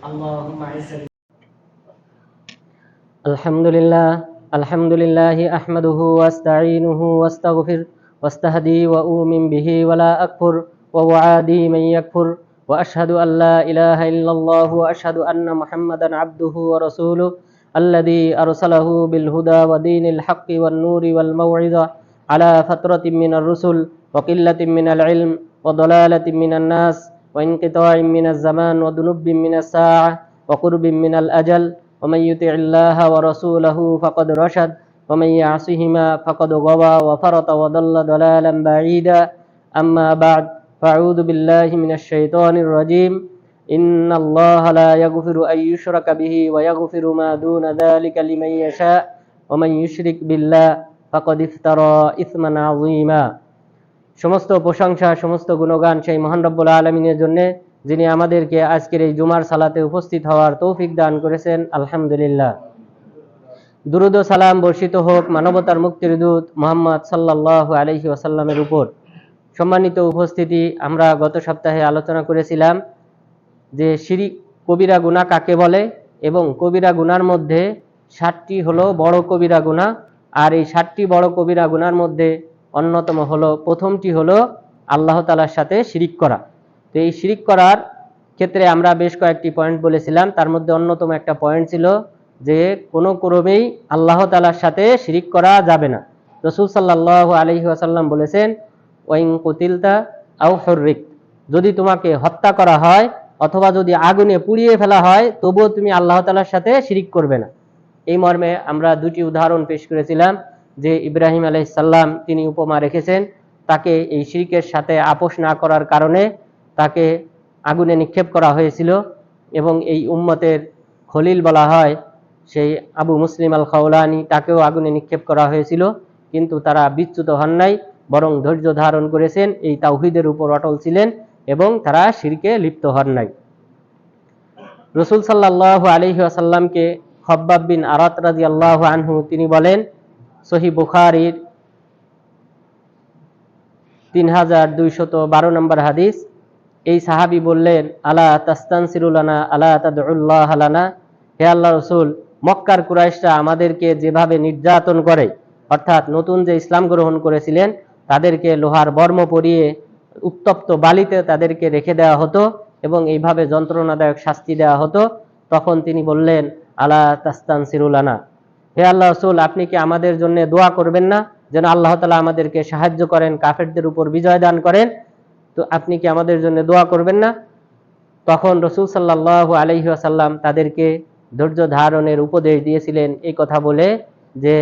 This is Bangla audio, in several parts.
اللهم اعز الحمد لله الحمد لله أحمده وأستعينه وأستغفر وأستهدي وأؤمن به ولا أكفر وأعادي من يكفر وأشهد أن لا إله إلا الله وأشهد أن محمدا عبده ورسوله الذي أرسله بالهدى ودين الحق والنور والموعظة على فترة من الرسل وقلة من العلم وضلالة من الناس وانقطاع من الزمان وذنوب من الساعة وقرب من الأجل ومن يطع الله ورسوله فقد رشد ومن يعصهما فقد غوى وفرط وضل ضلالا بعيدا أما بعد فأعوذ بالله من الشيطان الرجيم إن الله لا يغفر أن يشرك به ويغفر ما دون ذلك لمن يشاء ومن يشرك بالله فقد افترى إثما عظيما সমস্ত প্রশংসা, সমস্ত গুণগান সেই মহান রব্বুল আলমিনের জন্য, যিনি আমাদেরকে আজকের এই জুমার সালাতে উপস্থিত হওয়ার তৌফিক দান করেছেন। আলহামদুলিল্লাহ। দুরুদ সালাম বর্ষিত হোক, মানবতার মুক্তির দূত মোহাম্মদ সাল্লাহ আলহি ওয়াসাল্লামের উপর। সম্মানিত উপস্থিতি, আমরা গত সপ্তাহে আলোচনা করেছিলাম যে শিরি কবিরা গুণা কাকে বলে? এবং কবিরা গুনার মধ্যে ষাটটি হলো বড় কবিরা গুণা, আর এই ষাটটি বড় কবিরা গুনার মধ্যে অন্যতম হলো, প্রথমটি হলো আল্লাহ তালার সাথে শিরিক করা। তো এই শিরিক করার ক্ষেত্রে আমরা বেশ কয়েকটি পয়েন্ট বলেছিলাম। তার মধ্যে অন্যতম একটা পয়েন্ট ছিল যে, কোনো ক্রমেই আল্লাহ তালার সাথে শিরিক করা যাবে না। রসুল সাল্লাহ আলহি আসাল্লাম বলেছেন ওয়াইং কুতিলতা আউ হরিক যদি তোমাকে হত্যা করা হয় অথবা যদি আগুনে পুড়িয়ে ফেলা হয়, তবুও তুমি আল্লাহ তালার সাথে শিরিক করবে না। এই মর্মে আমরা দুটি উদাহরণ পেশ করেছিলাম। যে ইব্রাহিম আলাইসাল্লাম তিনি উপমা রেখেছেন, তাকে এই শিরিকের সাথে আপোষ না করার কারণে তাকে আগুনে নিক্ষেপ করা হয়েছিল এবং এই উম্মতের খলিল বলা হয়, সেই আবু মুসলিম আল খাওলানি তাকেও আগুনে নিক্ষেপ করা হয়েছিল, কিন্তু তারা বিচ্যুত হন নাই, বরং ধৈর্য ধারণ করেছেন, এই তাওহিদের উপর অটল ছিলেন এবং তারা শিরকে লিপ্ত হন নাই। রসুল সাল্লাহ আলহি আসাল্লামকে খব্বাব বিন আরাত রাজি আল্লাহ আনহু তিনি বলেন সহি বুখারির তিন হাজার দুইশত বারো নম্বর হাদিস, এই সাহাবি বললেন, আলা তাস্তান সিরুলানা আলা তাদুল্লাহ আলানা হে আল্লাহ রসুল, মক্কার কুরাইশরা আমাদেরকে যেভাবে নির্যাতন করে, অর্থাৎ নতুন যে ইসলাম গ্রহণ করেছিলেন, তাদেরকে লোহার বর্ম পরিয়ে উত্তপ্ত বালিতে তাদেরকে রেখে দেওয়া হতো এবং এইভাবে যন্ত্রণাদায়ক শাস্তি দেওয়া হতো। তখন তিনি বললেন, আলা তাস্তান সিরুলানা হে আল্লাহ রসুল, আপনি কি আমাদের জন্য দোয়া করবেন না? যেন আল্লাহ তালা আমাদেরকে সাহায্য করেন, কাফেরদের উপর বিজয় দান করেন। তো আপনি কি আমাদের জন্য দোয়া করবেন না? তখন রসুল সাল্লাহ আলহি আসাল্লাম তাদেরকে ধৈর্য ধারণের উপদেশ দিয়েছিলেন এই কথা বলে যে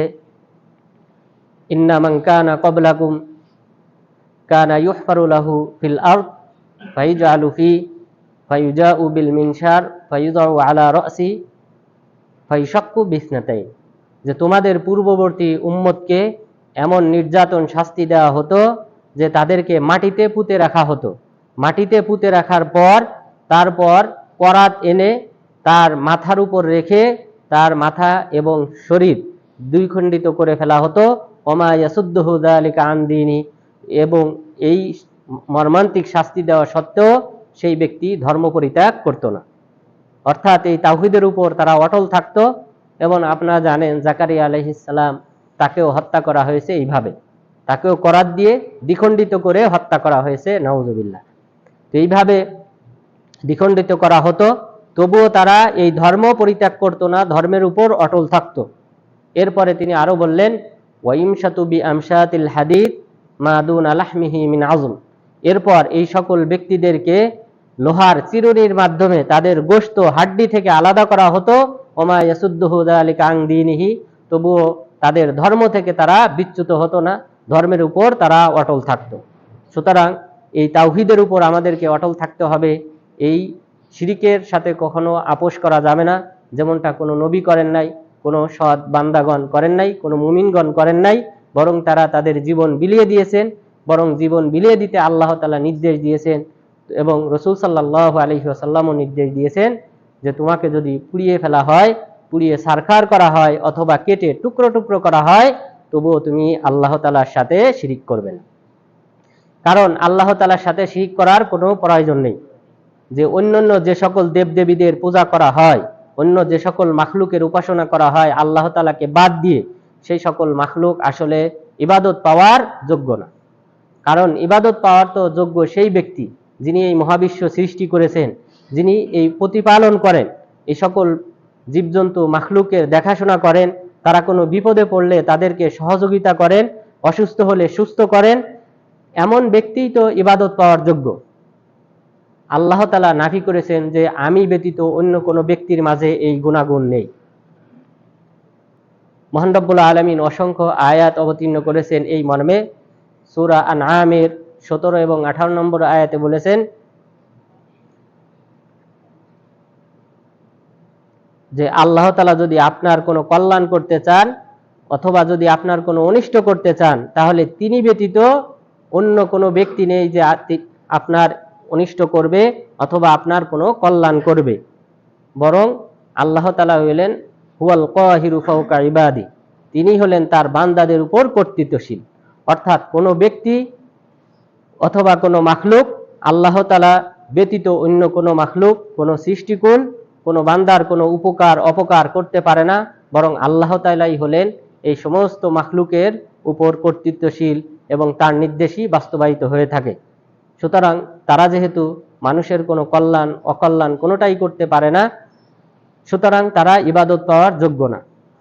ইন্নামাং কানা কবলাকুম কানা ইউহফারুলাহু ফিল আর্দ ফাইজালু আলুফি ফাইজাউ উবিল মিনশার ফাইজাউ আলা রাসি ফাইশাক্কু বিসনাতাইন। যে তোমাদের পূর্ববর্তী উম্মতকে এমন নির্যাতন শাস্তি দেওয়া হতো যে তাদেরকে মাটিতে পুঁতে রাখা হতো। মাটিতে পুঁতে রাখার পর, তারপর করাত এনে তার মাথার উপর রেখে তার মাথা এবং শরীর দুই খণ্ডিত করে ফেলা হতো। ওমা ইয়াসুদ্দহুদা আন্দিনী এবং এই মর্মান্তিক শাস্তি দেওয়া সত্ত্বেও সেই ব্যক্তি ধর্ম পরিত্যাগ করত না। অর্থাৎ এই তাহিদের উপর তারা অটল থাকতো। এবং আপনারা জানেন জাকারিয়া আলহিসাল্লাম তাকেও হত্যা করা হয়েছে এইভাবে। তাকেও করাত দিয়ে দ্বিখণ্ডিত করে হত্যা করা হয়েছে নওয়াজবিল্লা তো এইভাবে দ্বিখণ্ডিত করা হতো, তবুও তারা এই ধর্ম পরিত্যাগ করতো না, ধর্মের উপর অটল থাকতো। এরপরে তিনি আরও বললেন ওয়াইম সাতুবি আমসাতিল হাদিদ মাদুন আলাহমিহি মিন আজম এরপর এই সকল ব্যক্তিদেরকে লোহার চিরুনির মাধ্যমে তাদের গোস্ত হাড্ডি থেকে আলাদা করা হতো ওমা ইয়াসুদ্দুহুদা আলী কাংদিনিহি তবুও তাদের ধর্ম থেকে তারা বিচ্যুত হতো না, ধর্মের উপর তারা অটল থাকতো। সুতরাং এই তাওহিদের উপর আমাদেরকে অটল থাকতে হবে, এই শিরিকের সাথে কখনো আপোষ করা যাবে না, যেমনটা কোনো নবী করেন নাই, কোনো সৎ বান্দাগণ করেন নাই, কোনো মুমিনগণ করেন নাই, বরং তারা তাদের জীবন বিলিয়ে দিয়েছেন, বরং জীবন বিলিয়ে দিতে আল্লাহ তালা নির্দেশ দিয়েছেন এবং রসুল সাল্লাহ আলহি আসাল্লামও নির্দেশ দিয়েছেন যে তোমাকে যদি পুড়িয়ে ফেলা হয়, পুড়িয়ে সারখার করা হয় অথবা কেটে টুকরো টুকরো করা হয়, তবুও তুমি আল্লাহ তালার সাথে শিরিক করবে না। কারণ আল্লাহ তালার সাথে শিরিক করার কোনো প্রয়োজন নেই। যে অন্যান্য যে সকল দেবদেবীদের পূজা করা হয়, অন্য যে সকল মাখলুকের উপাসনা করা হয়, আল্লাহ তালাকে বাদ দিয়ে সেই সকল মাখলুক আসলে ইবাদত পাওয়ার যোগ্য না। কারণ ইবাদত পাওয়ার তো যোগ্য সেই ব্যক্তি যিনি এই মহাবিশ্ব সৃষ্টি করেছেন যিনি এই প্রতিপালন করেন, এই সকল জীবজন্তু মাখলুকের দেখাশোনা করেন, তারা কোনো বিপদে পড়লে তাদেরকে সহযোগিতা করেন, অসুস্থ হলে সুস্থ করেন, এমন ব্যক্তিই তো ইবাদত পাওয়ার যোগ্য। আল্লাহ তালা নাফি করেছেন যে, আমি ব্যতীত অন্য কোনো ব্যক্তির মাঝে এই গুণাগুণ নেই। মোহানরব্বুল আলমিন অসংখ্য আয়াত অবতীর্ণ করেছেন এই মর্মে। সুরা আন আমের সতেরো এবং আঠারো নম্বর আয়াতে বলেছেন যে আল্লাহ তালা যদি আপনার কোনো কল্যাণ করতে চান অথবা যদি আপনার কোনো অনিষ্ট করতে চান, তাহলে তিনি ব্যতীত অন্য কোনো ব্যক্তি নেই যে আপনার অনিষ্ট করবে অথবা আপনার কোনো কল্যাণ করবে। বরং আল্লাহ তালা হইলেন হুয়াল কাহিরু ফাওকা ইবাদি। তিনি হলেন তার বান্দাদের উপর কর্তৃত্বশীল। অর্থাৎ কোনো ব্যক্তি অথবা কোনো মাখলুক আল্লাহ তালা ব্যতীত অন্য কোনো মাখলুক, কোনো সৃষ্টিকুল কোনো বান্দার কোনো উপকার, অপকার করতে পারে না, বরং আল্লাহ তালাই হলেন এই সমস্ত মাখলুকের উপর কর্তৃত্বশীল এবং তার নির্দেশই বাস্তবায়িত হয়ে থাকে। সুতরাং তারা যেহেতু মানুষের কোনো কল্যাণ, অকল্যাণ কোনোটাই করতে পারে না, সুতরাং তারা ইবাদত পাওয়ার যোগ্য না।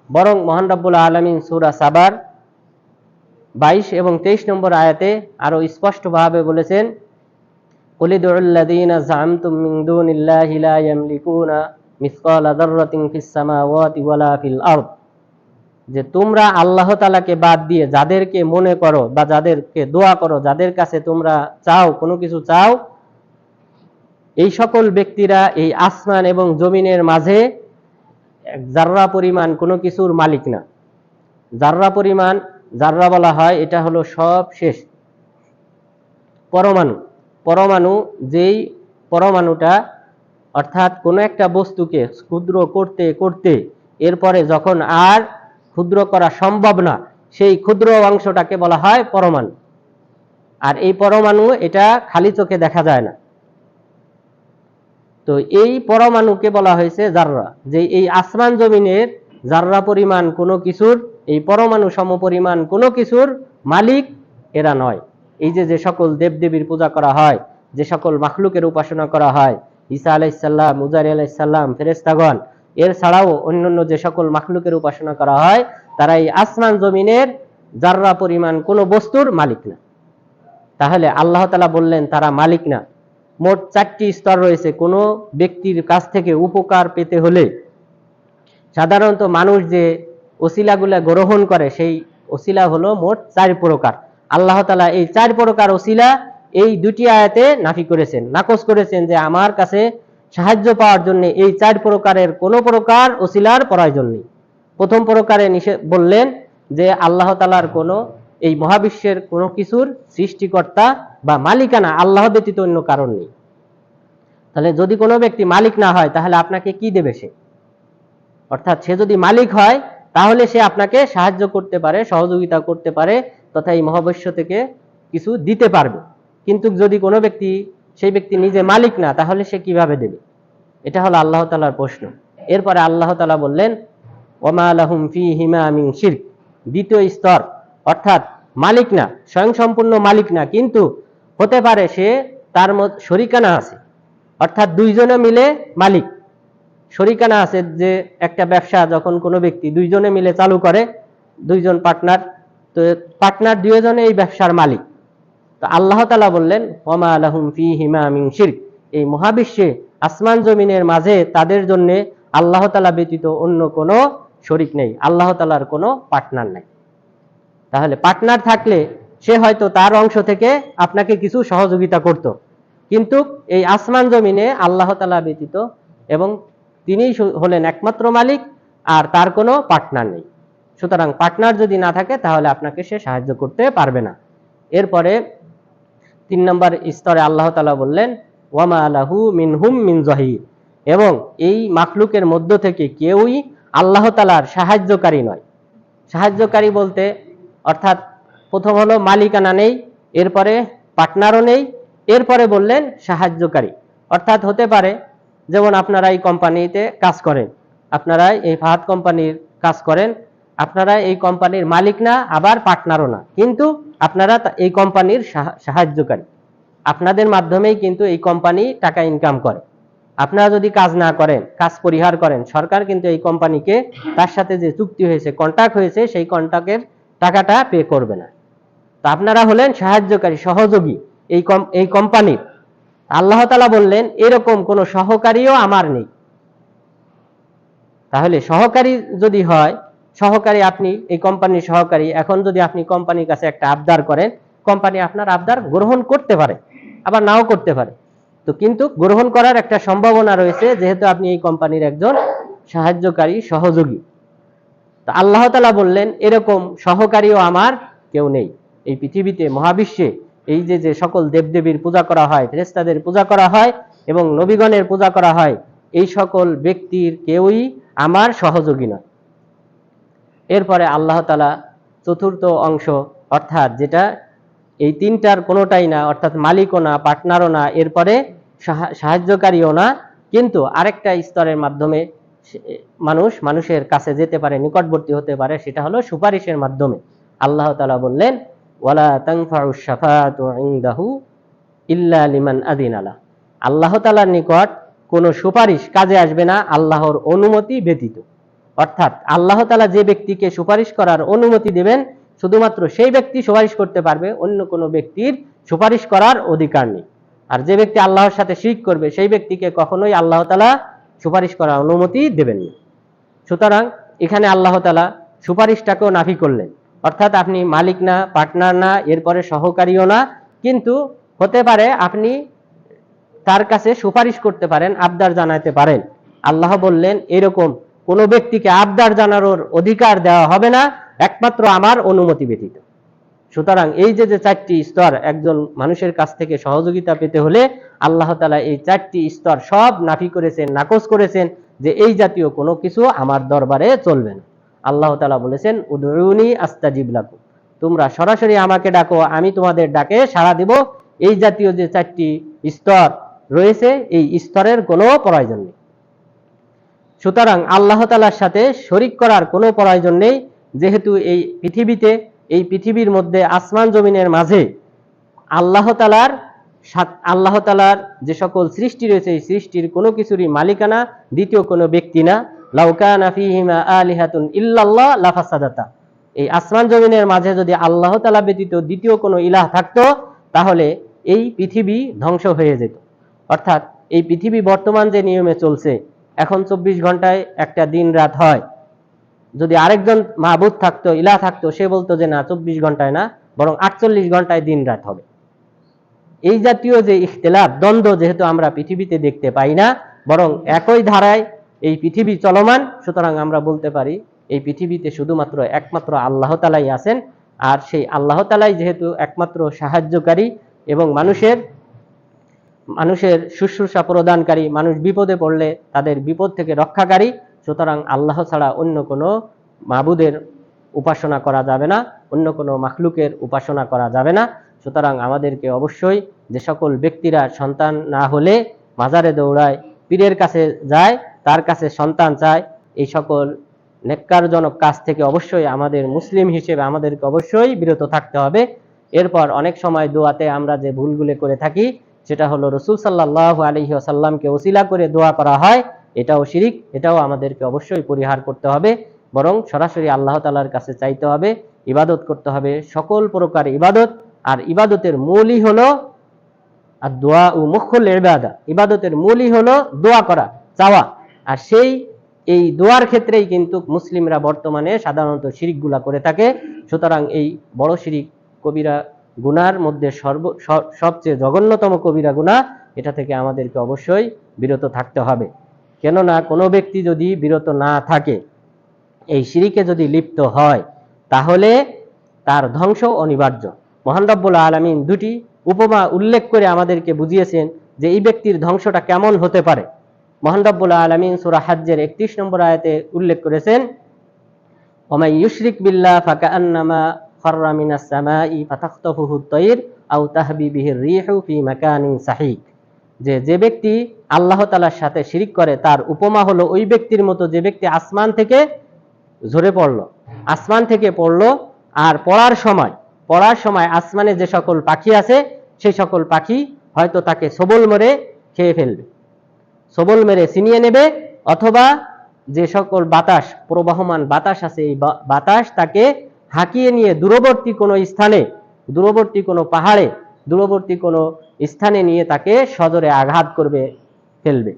বরং মহান আলমিন সুরা সাবার বাইশ এবং তেইশ নম্বর আয়াতে আরও স্পষ্টভাবে বলেছেন কুলিদুল্লাযীনা জামতুম মিন দুনিল্লাহি লা ইয়ামলিকুনা মিসকালা যাররাতিন ফিস সামাওয়াতি ওয়ালা ফিল আরদ যে তোমরা আল্লাহ তালাকে বাদ দিয়ে যাদেরকে মনে করো বা যাদেরকে দোয়া করো, যাদের কাছে তোমরা চাও, কোনো কিছু চাও, এই সকল ব্যক্তিরা এই আসমান এবং জমিনের মাঝে জাররা পরিমাণ কোনো কিছুর মালিক না। জাররা পরিমাণ জাররা বলা হয় এটা হলো সব শেষ, পরমাণু। পরমাণু যেই পরমাণুটা, অর্থাৎ কোনো একটা বস্তুকে ক্ষুদ্র করতে করতে, এরপরে যখন আর ক্ষুদ্র করা সম্ভব না, সেই ক্ষুদ্র অংশটাকে বলা হয় পরমাণু। আর এই পরমাণু এটা খালি চোখে দেখা যায় না। তো এই পরমাণুকে বলা হয়েছে জাররা, যে এই আসমান জমিনের জাররা পরিমাণ কোনো কিছুর, এই পরমাণু সম পরিমাণ কোনো কিছুর মালিক এরা নয়। এই যে যে সকল দেবদেবীর পূজা করা হয়, যে সকল মাখলুকের উপাসনা করা হয়, ঈসা আলাইসাল্লাম মুজারি আলাইসাল্লাম ফেরেস্তাগণ এর ছাড়াও অন্যান্য যে সকল মাখলুকের উপাসনা করা হয়, তারা এই আসমান জমিনের জাররা পরিমাণ কোনো বস্তুর মালিক না। তাহলে আল্লাহ তালা বললেন, তারা মালিক না। মোট চারটি স্তর রয়েছে। কোনো ব্যক্তির কাছ থেকে উপকার পেতে হলে সাধারণত মানুষ যে ওসিলাগুলা গ্রহণ করে, সেই ওসিলা হলো মোট চার প্রকার। আল্লাহ তালা এই চার প্রকার ওসিলা এই দুটি আয়াতে নাফি করেছেন। নাকচ করেছেন যে আমার কাছে সাহায্য পাওয়ার জন্য এই চার প্রকারের কোনো প্রকার ওসিলার প্রয়োজন নেই। প্রথম প্রকারে বললেন যে আল্লাহ তালার কোনো এই মহাবিশ্বের কোনো কিছুর সৃষ্টিকর্তা বা মালিকানা আল্লাহ ব্যতীত অন্য কারণ নেই। তাহলে যদি কোনো ব্যক্তি মালিক না হয়, তাহলে আপনাকে কি দেবে সে? অর্থাৎ সে যদি মালিক হয়, তাহলে সে আপনাকে সাহায্য করতে পারে, সহযোগিতা করতে পারে তথা এই মহাবিশ্ব থেকে কিছু দিতে পারবে। কিন্তু যদি কোনো ব্যক্তি সেই ব্যক্তি নিজে মালিক না, তাহলে সে কীভাবে দেবে? এটা হলো আল্লাহ তালার প্রশ্ন। এরপরে আল্লাহ তালা বললেন, ওমা ফি হিমা মিন শিরক। দ্বিতীয় স্তর, অর্থাৎ মালিক না স্বয়ং সম্পূর্ণ মালিক না, কিন্তু হতে পারে সে তার শরিকানা আছে। অর্থাৎ দুইজনে মিলে মালিক। শরিকানা আছে যে একটা ব্যবসা যখন কোনো ব্যক্তি দুইজনে মিলে চালু করে, দুইজন পার্টনার তো পার্টনার দুইজনে এই ব্যবসার মালিক। তো আল্লাহ তালা বললেন, ওমা আলাহুম ফি হিমা শিরক। এই মহাবিশ্বে আসমান জমিনের মাঝে তাদের জন্য আল্লাহ তালা ব্যতীত অন্য কোনো শরিক নেই, আল্লাহ তালার কোনো পার্টনার নেই। তাহলে পার্টনার থাকলে সে হয়তো তার অংশ থেকে আপনাকে কিছু সহযোগিতা করত। কিন্তু এই আসমান জমিনে আল্লাহ তালা ব্যতীত এবং তিনি হলেন একমাত্র মালিক, আর তার কোনো পার্টনার নেই। সুতরাং পার্টনার যদি না থাকে, তাহলে আপনাকে সে সাহায্য করতে পারবে না। এরপরে তিন নম্বর স্তরে আল্লাহ তালা বললেন, ওয়ামা আলাহু মিনহুম মিন জহির। এবং এই মাখলুকের মধ্য থেকে কেউই আল্লাহ তালার সাহায্যকারী নয়। সাহায্যকারী বলতে, অর্থাৎ প্রথম হলো মালিকানা নেই, এরপরে পার্টনারও নেই, এরপরে বললেন সাহায্যকারী। অর্থাৎ হতে পারে, যেমন আপনারা এই কোম্পানিতে কাজ করেন, আপনারা এই ফাহাদ কোম্পানির কাজ করেন আপনারা এই কোম্পানির মালিক না, আবার পার্টনারও না। কিন্তু আপনারা এই কোম্পানির সাহা- সাহায্যকারী। আপনাদের মাধ্যমেই কিন্তু এই কোম্পানি টাকা ইনকাম করে। আপনারা যদি কাজ না করেন, কাজ পরিহার করেন, সরকার কিন্তু এই কোম্পানিকে তার সাথে যে চুক্তি হয়েছে কন্ট্রাক্ট হয়েছে, সেই কন্ট্রাক্টের টাকাটা পে করবে না। তো আপনারা হলেন সাহায্যকারী, সহযোগী এই এই কোম্পানির। আল্লাহ তালা বললেন, এরকম কোনো সহকারীও আমার নেই। তাহলে সহকারী যদি হয় সহকারী আপনি, এই কোম্পানির সহকারী, এখন যদি আপনি কোম্পানির কাছে একটা আবদার করেন কোম্পানি আপনার আবদার গ্রহণ করতে পারে, আবার নাও করতে পারে। তো কিন্তু গ্রহণ করার একটা সম্ভাবনা রয়েছে, যেহেতু আপনি এই কোম্পানির একজন সাহায্যকারী, সহযোগী। তো আল্লাহ তালা বললেন, এরকম সহকারীও আমার কেউ নেই। এই পৃথিবীতে, মহাবিশ্বে এই যে যে সকল দেবদেবীর পূজা করা হয় ফেরেস্তাদের পূজা করা হয় এবং নবীগণের পূজা করা হয়, এই সকল ব্যক্তির কেউই আমার সহযোগী নয়। এরপরে আল্লাহ তালা চতুর্থ অংশ, অর্থাৎ যেটা এই তিনটার কোনোটাই না, অর্থাৎ মালিকও না পার্টনারও না, এরপরে সাহায্যকারীও না, কিন্তু আরেকটা স্তরের মাধ্যমে মানুষ মানুষের কাছে যেতে পারে, নিকটবর্তী হতে পারে, সেটা হলো সুপারিশের মাধ্যমে। আল্লাহ তালা বললেন, ওয়ালা তাংফাউ শাফাতু ইল্লা লিমান আদিনালা আল্লাহ তালার নিকট কোনো সুপারিশ কাজে আসবে না, আল্লাহর অনুমতি ব্যতীত। অর্থাৎ আল্লাহ তালা যে ব্যক্তিকে সুপারিশ করার অনুমতি দেবেন, শুধুমাত্র সেই ব্যক্তি সুপারিশ করতে পারবে, অন্য কোনো ব্যক্তির সুপারিশ করার অধিকার নেই। আর যে ব্যক্তি আল্লাহর সাথে শিখ করবে, সেই ব্যক্তিকে কখনোই আল্লাহ তালা সুপারিশ করার অনুমতি দেবেন না। সুতরাং এখানে আল্লাহ তালা সুপারিশটাকেও নাফি করলেন। অর্থাৎ আপনি মালিক না, পার্টনার না, এরপরে সহকারীও না, কিন্তু হতে পারে আপনি তার কাছে সুপারিশ করতে পারেন, আবদার জানাতে পারেন। আল্লাহ বললেন, এরকম কোনো ব্যক্তিকে আবদার জানানোর অধিকার দেওয়া হবে না, একমাত্র আমার অনুমতি ব্যতীত। সুতরাং এই যে যে চারটি স্তর একজন মানুষের কাছ থেকে সহযোগিতা পেতে হলে আল্লাহ তালা এই চারটি স্তর সব নাফি করেছেন, নাকচ করেছেন যে এই জাতীয় কোনো কিছু আমার দরবারে চলবে না। আল্লাহ তালা বলেছেন উদরুনি আস্তাজিব লাকু তোমরা সরাসরি আমাকে ডাকো, আমি তোমাদের ডাকে সাড়া দিব। এই জাতীয় যে চারটি স্তর রয়েছে, এই স্তরের কোনো প্রয়োজন নেই। সুতরাং আল্লাহ তালার সাথে শরিক করার কোনো প্রয়োজন নেই, যেহেতু এই পৃথিবীতে, এই পৃথিবীর মধ্যে আসমান জমিনের মাঝে আল্লাহ তালার আল্লাহ তালার যে সকল সৃষ্টি রয়েছে, এই সৃষ্টির কোনো কিছুরই মালিকানা দ্বিতীয় কোনো ব্যক্তি না। লাউকানা ফিহিমা আলিহাতুন ইল্লাল্লাহ লাফাসাদাতা। এই আসমান জমিনের মাঝে যদি আল্লাহ তালা ব্যতীত দ্বিতীয় কোনো ইলাহ থাকতো, তাহলে এই পৃথিবী ধ্বংস হয়ে যেত। অর্থাৎ এই পৃথিবী বর্তমান যে নিয়মে চলছে এখন চব্বিশ ঘন্টায় একটা দিন রাত হয়। যদি আরেকজন মাহবুদ থাকতো, ইলা থাকতো, সে বলতো যে না, চব্বিশ ঘন্টায় না, বরং আটচল্লিশ ঘন্টায় দিন রাত হবে। এই জাতীয় যে ইখতলাফ, দ্বন্দ্ব যেহেতু আমরা পৃথিবীতে দেখতে পাই না, বরং একই ধারায় এই পৃথিবী চলমান, সুতরাং আমরা বলতে পারি এই পৃথিবীতে শুধুমাত্র একমাত্র আল্লাহ তালাই আছেন, আর সেই আল্লাহ তালাই যেহেতু একমাত্র সাহায্যকারী এবং মানুষের মানুষের শুশ্রূষা প্রদানকারী, মানুষ বিপদে পড়লে তাদের বিপদ থেকে রক্ষাকারী। সুতরাং আল্লাহ ছাড়া অন্য কোনো মাবুদের উপাসনা করা যাবে না, অন্য কোনো মাখলুকের উপাসনা করা যাবে না। সুতরাং আমাদেরকে অবশ্যই যে সকল ব্যক্তিরা সন্তান না হলে মাজারে দৌড়ায়, পীরের কাছে যায়, তার কাছে সন্তান চায়, এই সকল নেককারজনক কাজ থেকে অবশ্যই আমাদের মুসলিম হিসেবে আমাদেরকে অবশ্যই বিরত থাকতে হবে। এরপর অনেক সময় দোয়াতে আমরা যে ভুলগুলো করে থাকি সেটা হলো রসুল সাল্লাহ আলহি আসাল্লামকে ওসিলা করে দোয়া করা হয়। এটাও শিরিক, এটাও আমাদেরকে অবশ্যই পরিহার করতে হবে। বরং সরাসরি আল্লাহ তালার কাছে চাইতে হবে, ইবাদত করতে হবে, সকল প্রকার ইবাদত। আর ইবাদতের মূলই হলো আর দোয়া ও মুখ্যল ইবাদা। ইবাদতের মূলই হলো দোয়া করা, চাওয়া। আর সেই, এই দোয়ার ক্ষেত্রেই কিন্তু মুসলিমরা বর্তমানে সাধারণত শিরিকগুলা করে থাকে। সুতরাং এই বড় শিরিক কবিরা গুনার মধ্যে সর্ব সবচেয়ে জঘন্যতম কবিরা গুনাহ এটা থেকে আমাদেরকে অবশ্যই বিরত থাকতে হবে। কেননা কোনো ব্যক্তি যদি বিরত না থাকে, এই সিঁড়িকে যদি লিপ্ত হয়, তাহলে তার ধ্বংস অনিবার্য। মহান রব্বুল আলমিন দুটি উপমা উল্লেখ করে আমাদেরকে বুঝিয়েছেন যে এই ব্যক্তির ধ্বংসটা কেমন হতে পারে। মহান রব্বুল আলমিন সুরা হাজ্জের একত্রিশ নম্বর আয়াতে উল্লেখ করেছেন, ওমাই ইউশরিক বিল্লাহ ফাকা আন্নামা যে যে ব্যক্তি আল্লাহ তালার সাথে শিরিক করে, তার উপমা হলো ওই ব্যক্তির মতো যে ব্যক্তি আসমান থেকে ঝরে পড়ল। আসমান থেকে পড়ল আর পড়ার সময় পড়ার সময় আসমানে যে সকল পাখি আছে, সেই সকল পাখি হয়তো তাকে সবল মেরে খেয়ে ফেলবে। সবল মেরে ছিনিয়ে নেবে অথবা যে সকল বাতাস, প্রবাহমান বাতাস আছে, এই বাতাস তাকে হাঁকিয়ে নিয়ে দূরবর্তী কোনো স্থানে, দূরবর্তী কোনো পাহাড়ে, দূরবর্তী কোনো স্থানে নিয়ে তাকে সজরে আঘাত করবে, ফেলবে।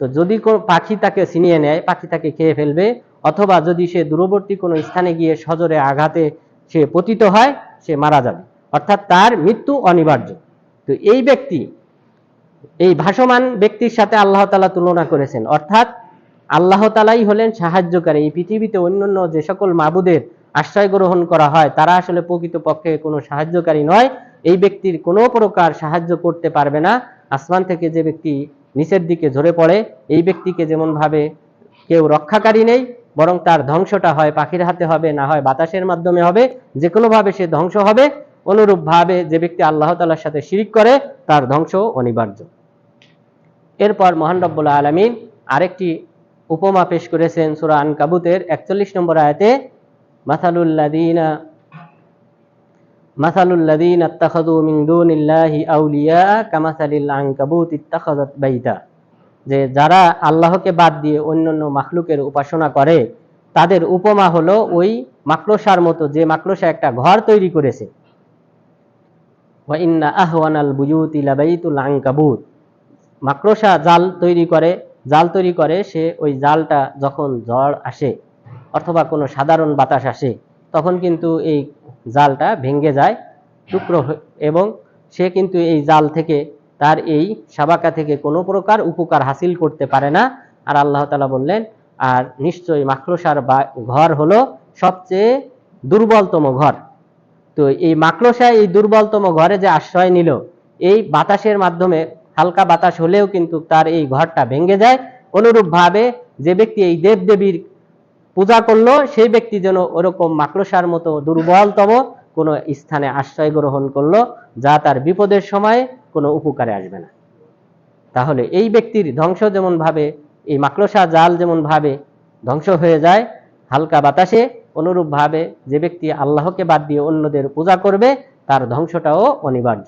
তো যদি কোনো পাখি তাকে ছিনিয়ে নেয়, পাখি তাকে খেয়ে ফেলবে, অথবা যদি সে দূরবর্তী কোনো স্থানে গিয়ে সজরে আঘাতে সে পতিত হয়, সে মারা যাবে। অর্থাৎ তার মৃত্যু অনিবার্য। তো এই ব্যক্তি, এই ভাসমান ব্যক্তির সাথে আল্লাহ তালা তুলনা করেছেন। অর্থাৎ আল্লাহ তালাই হলেন সাহায্যকারী। এই পৃথিবীতে অন্যান্য যে সকল মাবুদের আশ্রয় গ্রহণ করা হয়, তারা আসলে প্রকৃত পক্ষে কোনো সাহায্যকারী নয়। এই ব্যক্তির কোনো প্রকার সাহায্য করতে পারবে না। আসমান থেকে যে ব্যক্তি নিচের দিকে ঝরে পড়ে, এই ব্যক্তিকে যেমন ভাবে কেউ রক্ষাকারী নেই, বরং তার ধ্বংসটা হয় পাখির হাতে হবে, না হয় বাতাসের মাধ্যমে হবে যে কোনোভাবে সে ধ্বংস হবে। অনুরূপ ভাবে যে ব্যক্তি আল্লাহ তালার সাথে শিরিক করে, তার ধ্বংস অনিবার্য। এরপর মহান রব্বুল আলমিন আরেকটি উপমা পেশ করেছেন সুরা আন কাবুতের একচল্লিশ নম্বর আয়াতে যে যারা আল্লাহকে বাদ দিয়ে অন্যান্য মাখলুকের উপাসনা করে, তাদের উপমা হলো ওই মাকড়সার মতো যে মাকড়সা একটা ঘর তৈরি করেছে। ইন্না মাকড়সা জাল তৈরি করে, জাল তৈরি করে, সে ওই জালটা যখন ঝড় আসে অথবা কোনো সাধারণ বাতাস আসে, তখন কিন্তু এই জালটা ভেঙে যায় টুকরো এবং সে কিন্তু এই জাল থেকে তার এই সাবাকা থেকে কোনো প্রকার উপকার হাসিল করতে পারে না। আর আল্লাহ তালা বললেন, আর নিশ্চয়ই মাকড়সার ঘর হলো সবচেয়ে দুর্বলতম ঘর। তো এই মাকড়সা এই দুর্বলতম ঘরে যে আশ্রয় নিল, এই বাতাসের মাধ্যমে হালকা বাতাস হলেও কিন্তু তার এই ঘরটা ভেঙে যায়। অনুরূপভাবে যে ব্যক্তি এই দেবদেবীর পূজা করল, সেই ব্যক্তি যেন ওরকম মাকড়সার মতো দুর্বলতম কোনো স্থানে আশ্রয় গ্রহণ করল, যা তার বিপদের সময় কোনো উপকারে আসবে না। তাহলে এই ব্যক্তির ধ্বংস যেমন ভাবে, এই মাকড়সা জাল যেমন ভাবে ধ্বংস হয়ে যায়, হালকা বাতাসে অনুরূপ ভাবে যে ব্যক্তি আল্লাহকে বাদ দিয়ে অন্যদের পূজা করবে, তার ধ্বংসটাও অনিবার্য।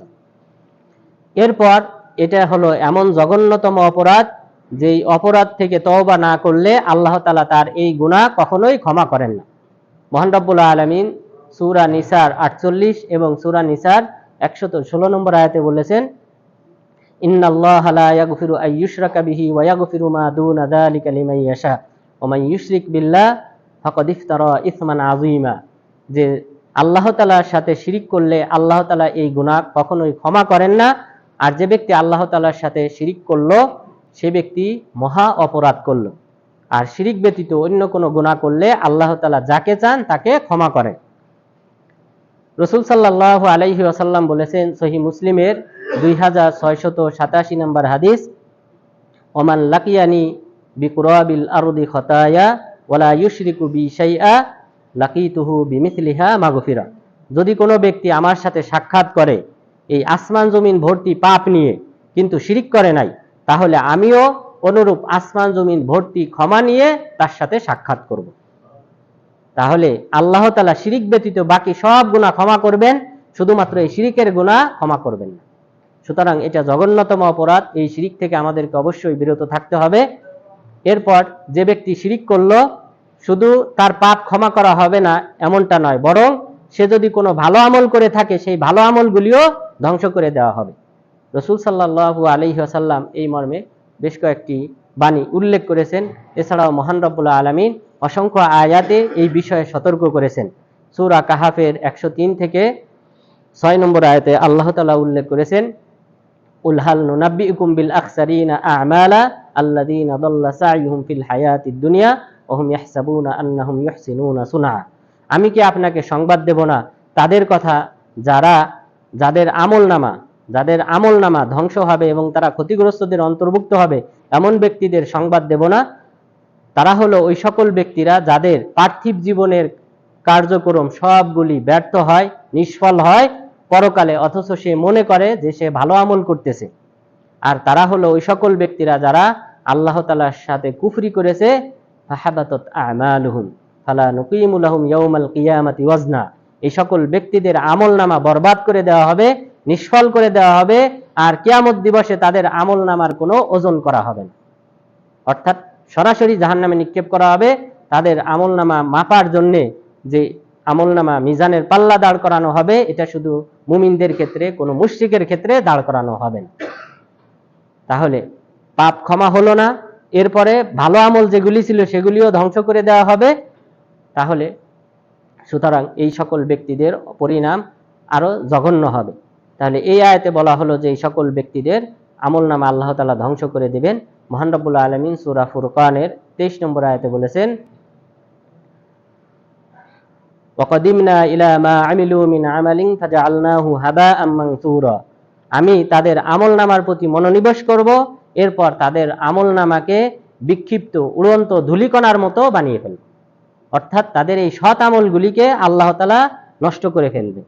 এরপর এটা হলো এমন জঘন্যতম অপরাধ যেই অপরাধ থেকে তওবা না করলে আল্লাহ তালা তার এই গুনাহ কখনোই ক্ষমা করেন না। মহান আলমিন সুরা নিসার আটচল্লিশ এবং সুরা নিসার একশত ষোলো নম্বর আয়াতে বলেছেন যে আল্লাহ তাআলার সাথে শিরিক করলে আল্লাহ তাআলা এই গুনাহ কখনোই ক্ষমা করেন না, আর যে ব্যক্তি আল্লাহ তাআলার সাথে শিরিক করল সে ব্যক্তি মহা অপরাধ করল। আর শিরিক ব্যতীত অন্য কোনো গুনাহ করলে আল্লাহ তালা যাকে চান তাকে ক্ষমা করেন। রসুল সাল্লাহ আলাইহি আসাল্লাম বলেছেন সহি মুসলিমের দুই হাজার ছয়শত সাতাশি নম্বর হাদিস, ওমান লাকিয়ানি বিকুরাবিল আরুদি খতায়া ওয়ালা ইউশরিকু বি শাইআ লাকিতুহু বিমিথলিহা মাগফিরা। যদি কোনো ব্যক্তি আমার সাথে সাক্ষাৎ করে, এই আসমান জমিন ভর্তি পাপ নিয়ে কিন্তু শিরিক করে নাই তাহলে আমিও অনুরূপ আসমান জমিন ভর্তি ক্ষমা নিয়ে তার সাথে সাক্ষাৎ করব। তাহলে আল্লাহ তালা শিরিক ব্যতীত বাকি সব গুণা ক্ষমা করবেন, শুধুমাত্র এই শিরিকের গুণা ক্ষমা করবেন না। সুতরাং এটা জঘন্যতম অপরাধ, এই শিরিক থেকে আমাদেরকে অবশ্যই বিরত থাকতে হবে। এরপর যে ব্যক্তি শিরিক করল, শুধু তার পাপ ক্ষমা করা হবে না, এমনটা নয়, বরং সে যদি কোনো ভালো আমল করে থাকে, সেই ভালো আমলগুলিও ধ্বংস করে দেওয়া হবে। রসুল সাল্লাহু আলহি আসাল্লাম এই মর্মে বেশ কয়েকটি বাণী উল্লেখ করেছেন। এছাড়াও মহান রব্বুল্লাহ আলমিন অসংখ্য আয়াতে এই বিষয়ে সতর্ক করেছেন। সূরা কাহাফের একশো তিন থেকে ছয় নম্বর আয়াতে আল্লাহ তালা উল্লেখ করেছেন উলহাল নুনাব্বিউকুম বিল আখসারিনা আমালা আল্লাযীনা দাল্লা সাইয়ুহুম ফিল হায়াতিদ দুনিয়া ওয়া হুম ইয়াহসাবুনা আন্নাহুম ইহসিনুনা সুনআ আমি কি আপনাকে সংবাদ দেব না? তাদের কথা যারা, যাদের আমল নামা যাদের আমল নামা ধ্বংস হবে এবং তারা ক্ষতিগ্রস্তদের অন্তর্ভুক্ত হবে, এমন ব্যক্তিদের সংবাদ দেব না। তারা হলো ওই সকল ব্যক্তিরা যাদের পার্থিব জীবনের কার্যক্রম সবগুলি ব্যর্থ হয়, নিষ্ফল হয় পরকালে, অথচ সে মনে করে যে সে ভালো আমল করতেছে। আর তারা হলো ওই সকল ব্যক্তিরা যারা আল্লাহ তালার সাথে কুফরি করেছে এই সকল ব্যক্তিদের আমল নামা বরবাদ করে দেওয়া হবে। নিষ্ফল করে দেওয়া হবে আর কিয়ামত দিবসে তাদের আমল নামার কোনো ওজন করা হবে না। অর্থাৎ সরাসরি জাহান্নামে নিক্ষেপ করা হবে, তাদের আমল নামা মাপার জন্যে যে আমল নামা মিজানের পাল্লা দাঁড় করানো হবে, এটা শুধু মুমিনদের ক্ষেত্রে, কোনো মুশ্রিকের ক্ষেত্রে দাঁড় করানো হবে না। তাহলে পাপ ক্ষমা হলো না, এরপরে ভালো আমল যেগুলি ছিল সেগুলিও ধ্বংস করে দেওয়া হবে। তাহলে সুতরাং এই সকল ব্যক্তিদের পরিণাম আরও জঘন্য হবে। তাহলে এই আয়াতে বলা হলো যে এই সকল ব্যক্তিদের আমল নামা আল্লাহ তালা ধ্বংস করে দিবেন মহান রব্বুল্লাহ আলমিন সুরা ফুরকানের তেইশ নম্বর আয়াতে বলেছেন وقدمنا إلى ما عملوا من عمل فجعلناه هباء منثورا আমি তাদের আমল নামার প্রতি মনোনিবেশ করব এরপর তাদের আমল নামাকে বিক্ষিপ্ত উড়ন্ত ধুলিকণার মতো বানিয়ে ফেলব অর্থাৎ তাদের এই সৎ আমলগুলিকে আল্লাহ তালা নষ্ট করে ফেলবে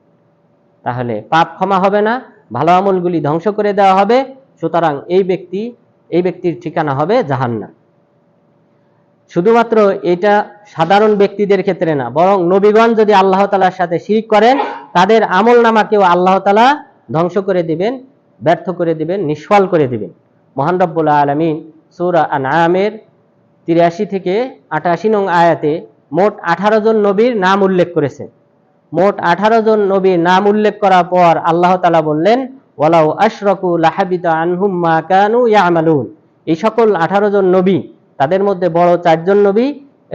তাহলে পাপ ক্ষমা হবে না, ভালো আমলগুলি ধ্বংস করে দেওয়া হবে, সুতরাং এই ব্যক্তি, এই ব্যক্তির ঠিকানা হবে জাহান্নাম। শুধুমাত্র এটা সাধারণ ব্যক্তিদের ক্ষেত্রে না, বরং নবীগণ যদি আল্লাহ তালার সাথে শিরিক করেন, তাদের আমল নামাকেও আল্লাহ তালা ধ্বংস করে দিবেন, ব্যর্থ করে দিবেন, নিষ্ফল করে দিবেন। মহান রব্বুল্লাহ আলমিন সুরা আনামের তিরাশি থেকে আটাশি নং আয়াতে মোট আঠারো জন নবীর নাম উল্লেখ করেছেন। মোট আঠারো জন নবীর নাম উল্লেখ করার পর আল্লাহ তালা বললেন, ওয়ালাউ আশরকু লাহাবিতা আনহুম মা কানু ইয়ামালুন। এই সকল আঠারো জন নবী, তাদের মধ্যে বড় চারজন নবী,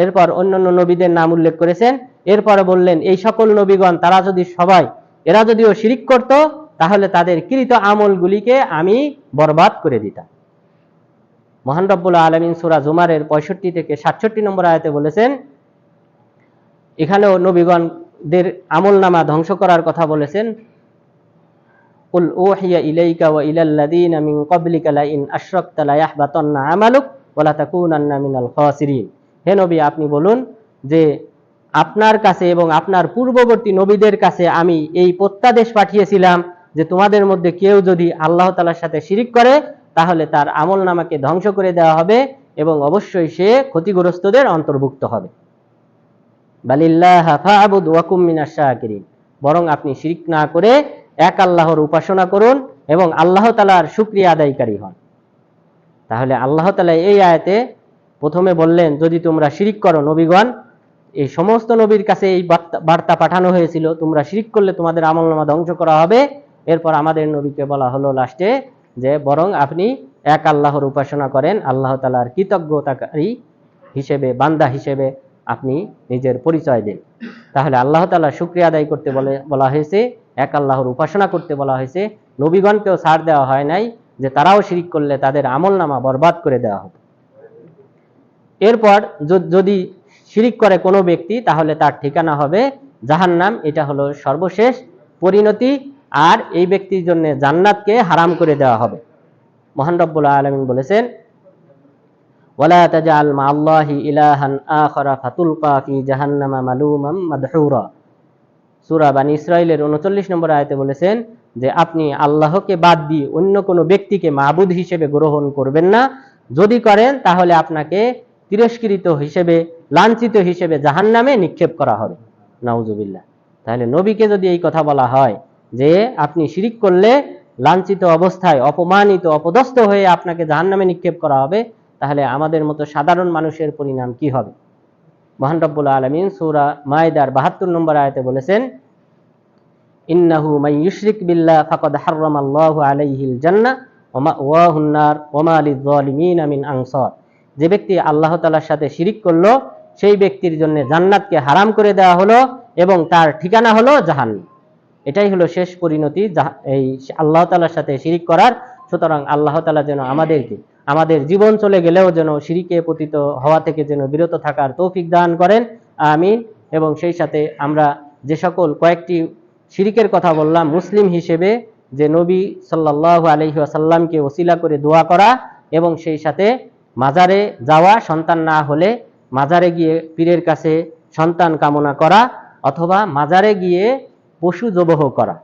এরপর অন্যান্য নবীদের নাম উল্লেখ করেছেন। এরপরে বললেন, এই সকল নবীগণ, তারা যদি সবাই, এরা যদিও শিরিক করত, তাহলে তাদের কৃত আমলগুলিকে আমি বরবাদ করে দিতাম। মহান রব্বুল্লাহ আলমিন সুরা জুমারের পঁয়ষট্টি থেকে সাতষট্টি নম্বর আয়তে বলেছেন, এখানেও নবীগণদের আমল নামা ধ্বংস করার কথা বলেছেন قل أوحي إليك وإلى الذين من قبلك لئن أشركت ليحبطن عملك ولا تكونن من الخاسرين হে নবী আপনি বলুন যে আপনার কাছে এবং আপনার পূর্ববর্তী নবীদের কাছে আমি এই প্রত্যাদেশ পাঠিয়েছিলাম যে তোমাদের মধ্যে কেউ যদি আল্লাহ তালার সাথে শিরিক করে তাহলে তার আমল নামাকে ধ্বংস করে দেওয়া হবে এবং অবশ্যই সে ক্ষতিগ্রস্তদের অন্তর্ভুক্ত হবে বরং আপনি শিরিক না করে এক আল্লাহর উপাসনা করুন এবং আল্লাহ তালার শুক্রিয়া আদায়কারী হন। তাহলে আল্লাহ তালা এই আয়াতে প্রথমে বললেন, যদি তোমরা শিরিক করো নবীগণ, এই সমস্ত নবীর কাছে এই বার্তা- বার্তা পাঠানো হয়েছিল, তোমরা শিরিক করলে তোমাদের আমলনামা ধ্বংস করা হবে। এরপর আমাদের নবীকে বলা হলো লাস্টে যে, বরং আপনি এক আল্লাহর উপাসনা করেন আল্লাহ তালার কৃতজ্ঞতাকারী হিসেবে, বান্দা হিসেবে আপনি নিজের পরিচয় দিন। তাহলে আল্লাহ তালা শুক্রিয়া আদায় করতে বলে, বলা হয়েছে, এক আল্লাহর উপাসনা করতে বলা হয়েছে। নবীগণকেও ছাড় দেওয়া হয় নাই যে তারাও শিরিক করলে তাদের আমল নামা বরবাদ করে দেওয়া হবে। এরপর যদি শিরিক করে কোনো ব্যক্তি, তাহলে তার ঠিকানা হবে জাহান্নাম। এটা হলো সর্বশেষ পরিণতি। আর এই ব্যক্তির জন্য জান্নাতকে হারাম করে দেওয়া হবে। মহান আলমিন বলেছেন ওয়ালা তাজাল মা আল্লাহি ইলাহান আখরা ফাতুলকা ফি জাহান্নামা মালুমাম মাদহুরা। সূরা বানী ইসরাইলের 39 নম্বর আয়াতে বলেছেন যে, আপনি আল্লাহকে বাদ দিয়ে অন্য কোনো ব্যক্তিকে মাবুদ হিসেবে গ্রহণ করবেন না। যদি করেন, তাহলে আপনাকে তিরস্কৃত হিসেবে, লাঞ্ছিত হিসেবে জাহান্নামে নিক্ষেপ করা হবে। নাউজুবিল্লাহ। তাহলে নবীকে যদি এই কথা বলা হয় যে, আপনি শিরিক করলে, লাঞ্ছিত অবস্থায় অপমানিত, অপদস্থ হয়ে আপনাকে জাহান্নামে নিক্ষেপ করা হবে তাহলে আমাদের মতো সাধারণ মানুষের পরিণাম কি হবে? মহান রব্বুল আলমিন সূরা মায়দার বাহাত্তর নম্বর আয়াতে বলেছেন, ইন্নাহু মাই ইউশরিক বিল্লাহ ফাকাদ হাররামাল্লাহু আলাইহিল জান্নাহ ওয়া মাওয়াহুন নার ওয়া মা লিয-যালিমিন মিন আনসার। যে ব্যক্তি আল্লাহ তালার সাথে শিরিক করল, সেই ব্যক্তির জন্য জান্নাতকে হারাম করে দেওয়া হলো এবং তার ঠিকানা হলো জাহান্নাম। এটাই হলো শেষ পরিণতি এই আল্লাহ তালার সাথে শিরিক করার। সুতরাং আল্লাহ তালা যেন আমাদেরকে আমাদের জীবন চলে গেলেও যেন শিরিকে পতিত হওয়া থেকে যেন বিরত থাকার তৌফিক দান করেন। আমিন। এবং সেই সাথে আমরা যে সকল কয়েকটি শিরিকের কথা বললাম, মুসলিম হিসেবে যে নবী সাল্লাল্লাহু আলাইহি ওয়াসাল্লামকে ওসিলা করে দোয়া করা এবং সেই সাথে মাজারে যাওয়া, সন্তান না হলে মাজারে গিয়ে পীরের কাছে সন্তান কামনা করা অথবা মাজারে গিয়ে পশু জবহ করা।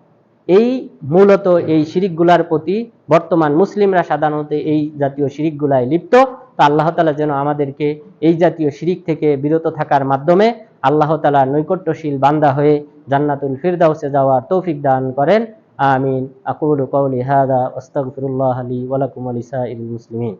এই মূলত এই শিরিকগুলার প্রতি বর্তমান মুসলিমরা সাধারণত এই জাতীয় শিরিকগুলায় লিপ্ত। তো আল্লাহ তালা যেন আমাদেরকে এই জাতীয় শিরিক থেকে বিরত থাকার মাধ্যমে আল্লাহ তালা নৈকট্যশীল বান্দা হয়ে জান্নাতুল ফিরদাউসে যাওয়ার তৌফিক দান করেন। আমিন। আকুল কৌলি হাদা ওস্তাগফিরুল্লাহ আলী ওয়ালাকুম আলিসা ইল মুসলিমিন।